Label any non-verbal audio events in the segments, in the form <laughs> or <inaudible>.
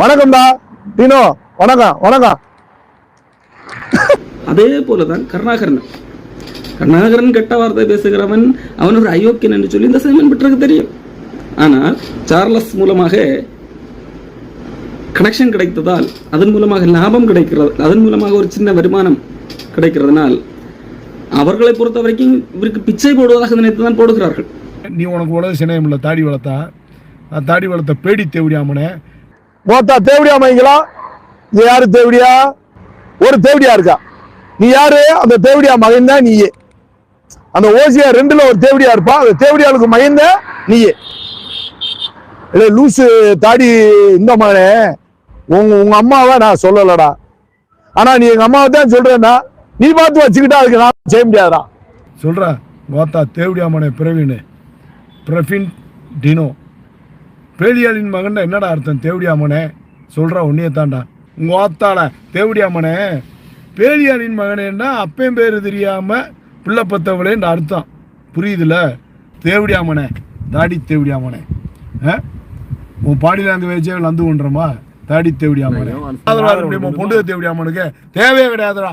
வணக்கம்டா. டீனோ வணக்கம் வணக்கம். அதே போலதான் கருணாகரன். கருணாகரன் கெட்ட வார்த்தை பேசுகிறவன் அவன் ஒரு அயோக்கியன் என்று சொல்லி இந்த சைமன் பெற்றருக்கு தெரியும். ஆனால் சார்லஸ் மூலமாக கனெக்ஷன் கிடைத்ததால் அதன் மூலமாக லாபம் கிடைக்கிறது அதன் மூலமாக ஒரு சின்ன வருமானம் கிடைக்கிறதுனால் அவர்களை பொறுத்த வரைக்கும் இவருக்கு பிச்சை போடுவதாக நினைத்து தான் போடுகிறார்கள். நீ உனக்கு உலக சினையம் இல்லை தாடி வளர்த்தா. தாடி வளர்த்த பேடி தேவடியாமனே மோத்தா தேவடியா மைங்களா இது யாரு தேவடியா? ஒரு தேவடியா இருக்கா? நீ யாரு? அந்த தேவடியா மகன் தான் நீயே. அந்த ஓசியா ரெண்டுல ஒரு தேவடியா இருப்பா. அந்த தேவடியாளுக்கு மகன் தான் நீயே. இல்ல லூசு தாடி இந்த மகனே உங்க உங்க அம்மாவை நான் சொல்லலடா. ஆனா நீ எங்க அம்மாவை தான் சொல்றேன்னா நீ பார்த்து வச்சுக்கிட்டா அதுக்கு நான் செய்ய முடியாதா சொல்ற கோத்தா தேவடியாமனே பிரவீன். பிரஃபின் டினோ. பேலியாளின் மகன் என்னடா அர்த்தம்? தேவடியாமனே சொல்ற உன்னையே தாண்டா உங்க ஓத்தால தேவடியாமனே பேலியாளின் மகனேன்னா அப்பையும் பேர் தெரியாம பிள்ளை பத்தவளேன்ற அர்த்தம். புரியுதுல? தேவடியாமனே தாடி தேவடியாமனே ஆ? உன் பாடி லாங்குவேஜே லந்து கொண்டுறமா? தாடி தேவடியாமனே பொண்டு தேவடியாமனுக்கு தேவையே கிடையாதுடா.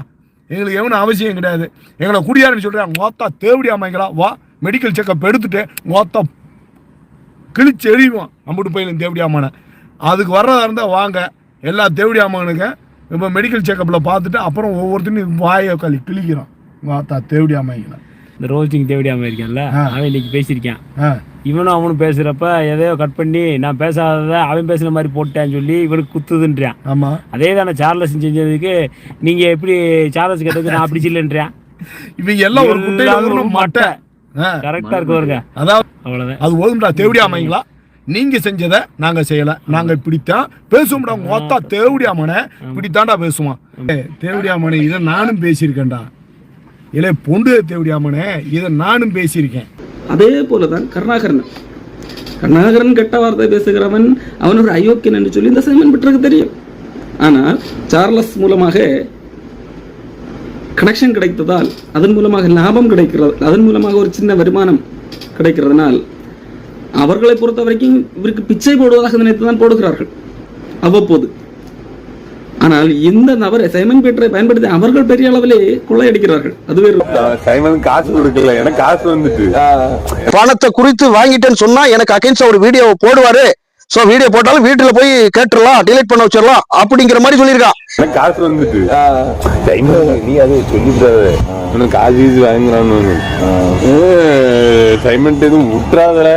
எங்களுக்கு எவனும் அவசியம் கிடையாது. எங்களை குடியாருன்னு சொல்கிறேன் மொத்தா தேவடியாமைங்களா வா மெடிக்கல் செக்கப் எடுத்துட்டு மொத்தா கிழிச்சு எறிவான். அம்புட்டு பையன் தேவடியாமான அதுக்கு வர்றதா இருந்தால் வாங்க. எல்லா தேவடியாமனுக்கு இப்போ மெடிக்கல் செக்கப்பில் பார்த்துட்டு அப்புறம் ஒவ்வொருத்தரும் வாயை களி கிழிக்கிறான். வாத்தா தேவடியாமைங்களா இந்த ரோஸ்டிங் இருக்கேன்ல ஆ. அவன் இன்னைக்கு பேசியிருக்கான். இவனும் அவனும் பேசுறப்ப எதையோ கட் பண்ணி நான் பேசாதத அவன் பேசுன மாதிரி போட்டேன்னு சொல்லி இவனுக்கு குத்துதுன்றான். ஆமாம் அதே தானே சார்லஸ் செஞ்சதுக்கு நீங்க எப்படி சார்லஸ் கேட்டதுக்கு நான் அப்படி <laughs> இல்லைன்றான். இவங்க எல்லாம் ஒரு குட்டையில எல்லாரும் ஊறுன ஒரு மட்டை. ஆ. கரெக்டா இருக்கு பாருங்க. அதாவது அது போதும்டா தேவடியாமைங்களா? நீங்க செஞ்சதை நாங்க செய்யல. நாங்க இப்படித்தான் பேசுவோம்டா மொத்தா தேவடியாமனை. இப்படித்தான்டா பேசுவான். தேவடியாமனை இதை நானும் பேசியிருக்கேன்டா. இல்லை பொண்டு தேவடியாமனே இதை நானும் பேசியிருக்கேன். அதே போலதான் கருணாகரன். கருணாகரன் கெட்ட வார்த்தை பேசுகிறவன் அவன் ஒரு அயோக்கியன் என்று சொல்லி இந்த சைமன் பெற்றருக்கு தெரியும். ஆனால் சார்லஸ் மூலமாக கனெக்ஷன் கிடைத்ததால் அதன் மூலமாக லாபம் கிடைக்கிறது அதன் மூலமாக ஒரு சின்ன வருமானம் கிடைக்கிறதுனால் அவர்களை பொறுத்த வரைக்கும் இவருக்கு பிச்சை போடுவதாக நினைத்து தான் போடுகிறார்கள். அவ்வப்போது. ஆனால் இந்த நபரை சைமன் பீட்டரை பயன்படுத்தி அவர்கள் பெரிய அளவிலே கொள்ளையடிக்கிறார்கள். அது வேறு சைமன் காசு கொடுக்கல. எனக்கு காசு வந்துட்டு. பணத்தை குறித்து வாங்கிட்டேன்னு சொன்னா எனக்கு அகைன்ஸ்டா ஒரு வீடியோ போடுவாரு. சோ வீடியோ போட்டாலும் வீட்டுல போய் கேட்டுடலாம் டிலீட் பண்ண வச்சிடலாம் அப்படிங்கிற மாதிரி சொல்லியிருக்கான். காசு வந்துட்டு. நீ அது சொல்லிவிடாத. உனக்கு காசு கீசு வாங்குறான்னு சைமன் எதுவும் விட்டுறாதல